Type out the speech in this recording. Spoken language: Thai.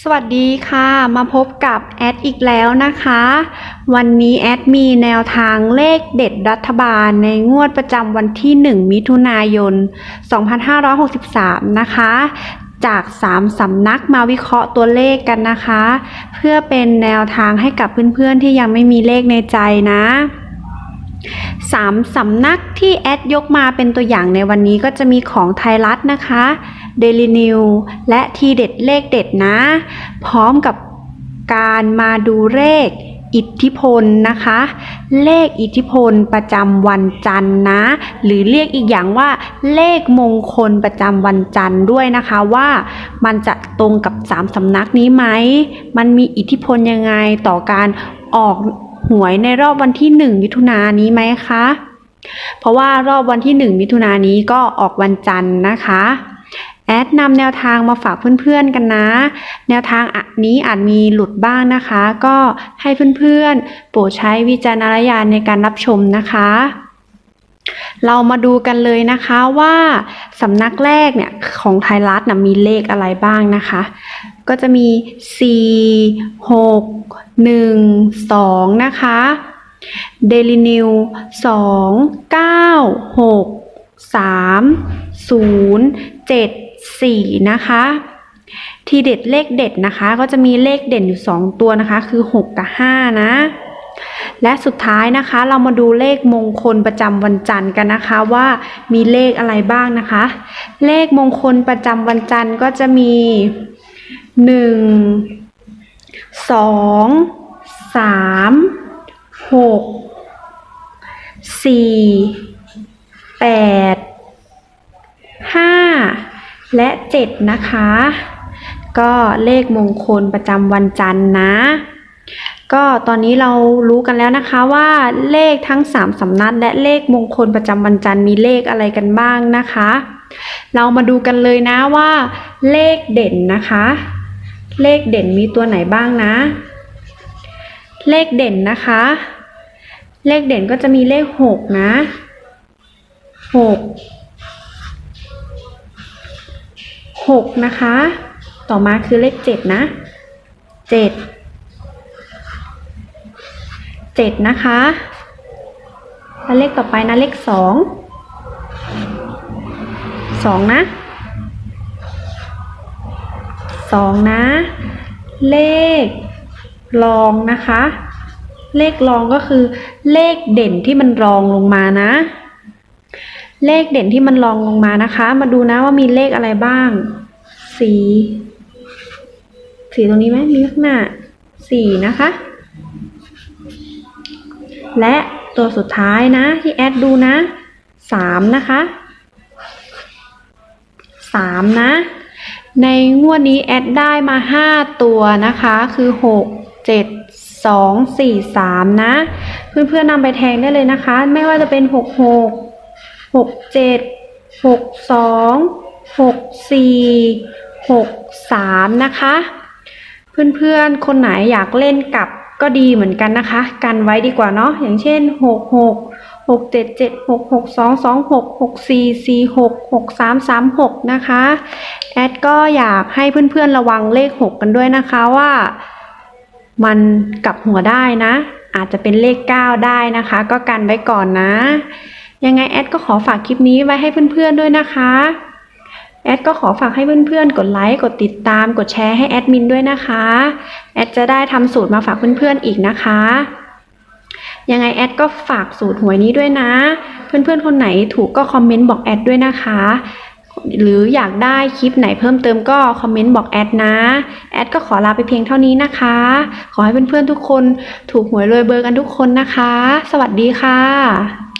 สวัสดีค่ะ มาพบกับแอดอีกแล้วนะคะ วันนี้แอดมีแนวทางเลขเด็ดรัฐบาลในงวดประจำวันที่ 1 มิถุนายน 2563 นะคะ จาก 3สำนักมาวิเคราะห์ตัวเลขกันนะคะ เพื่อเป็นแนวทางให้กับเพื่อนๆที่ยังไม่มีเลขในใจนะ สามสำนักที่แอดยกมาเป็นตัวอย่างในวันนี้ก็จะมีของไทยรัฐนะคะ Daily New และทีเด็ดเลขเด็ดนะ พร้อมกับการมาดูเลขอิทธิพลนะคะ เลขอิทธิพลประจำวันจันทร์นะ หรือเรียกอีกอย่างว่า เลขมงคลประจำวันจันทร์ด้วยนะคะว่ามันจะตรงกับสามสำนักนี้ไหม มันมีอิทธิพลยังไงต่อการออก หวยในรอบวันที่ 1 มิถุนายนนี้ไหมคะ เพราะว่ารอบวันที่ 1 มิถุนายนนี้ก็ออกวันจันทร์นะคะแอดนำแนวทางมาฝากเพื่อนๆกันนะ แนวทางนี้อาจมีหลุดบ้างนะคะ ก็ให้เพื่อนๆ โปรดใช้วิจารณญาณในการรับชมนะคะ เรามาดูกันเลยนะคะว่าสำนักแรกเนี่ยของไทยรัฐนะมีเลขอะไรบ้างนะคะ ก็จะมี 4 6 1 2 นะคะ Daily New 2 9 6 3 0 7 4นะคะ ทีเด็ดเลขเด็ดนะคะ ก็จะมีเลขเด่นอยู่2ตัวนะคะ คือ6กับ5นะ และสุดท้ายนะคะ เรามาดูเลขมงคลประจำวันจันทร์กันนะคะว่ามีเลขอะไรบ้างนะคะ เลขมงคลประจำวันจันทร์ก็จะมีหนึ่งสองสามหกสี่แปดห้าและเจ็ดนะคะ ก็เลขมงคลประจำวันจันทร์นะ ก็ตอนนี้เรารู้กันแล้วนะคะว่าเลขทั้ง 3สำนักและเลขมงคลประจำวันจันทร์มีเลขอะไรกันบ้างนะคะ เรามาดูกันเลยนะว่า เลขเด่นนะคะ เลขเด่นมีตัวไหนบ้างนะ เลขเด่นนะคะ เลขเด่นก็จะมีเลขหกนะหกหกนะคะ ต่อมาคือเลขเจ็ดนะเจ็ด เจ็ดนะคะแล้วเลขต่อไปนะเลขสองสองนะสองนะ เลขรองนะคะ เลขรองก็คือ เลขเด่นที่มันรองลงมานะ เลขเด่นที่มันรองลงมานะคะ มาดูนะว่ามีเลขอะไรบ้างสีสีตรงนี้ไหมมีข้างหน้าสี่นะคะ และตัวสุดท้ายนะที่แอดดูนะสามนะคะสามนะ ในงวดนี้แอดได้มาห้าตัวนะคะคือหกเจ็ดสองสี่สามนะ เพื่อนๆนำไปแทงได้เลยนะคะ ไม่ว่าจะเป็นหกหกหกเจ็ดหกสองหกสี่หกสามนะคะ เพื่อนๆ คนไหนอยากเล่นกับ ก็ดีเหมือนกันนะคะ กันไว้ดีกว่าเนาะอย่างเช่น 6 6 6 7 7 6 6 2 2 6 6 4 4 6 6 3 3 6 นะคะ แอดก็อยากให้เพื่อนๆระวังเลข 6 กันด้วยนะคะว่ามันกลับหัวได้นะ อาจจะเป็นเลข 9 ได้นะคะ ก็กันไว้ก่อนนะ ยังไงแอดก็ขอฝากคลิปนี้ไว้ให้เพื่อนๆด้วยนะคะ แอดก็ขอฝากให้เพื่อนๆ กดไลค์ กดติดตาม กดแชร์ให้แอดมินด้วยนะคะ แอดจะได้ทำสูตรมาฝากเพื่อนๆ อีกนะคะ ยังไงแอดก็ฝากสูตรหวยนี้ด้วยนะ เพื่อนๆ คนไหนถูกก็คอมเมนต์บอกแอดด้วยนะคะ หรืออยากได้คลิปไหนเพิ่มเติมก็คอมเมนต์บอกแอดนะ แอดก็ขอลาไปเพียงเท่านี้นะคะ ขอให้เพื่อนๆ ทุกคนถูกหวยรวยเบอร์กันทุกคนนะคะ สวัสดีค่ะ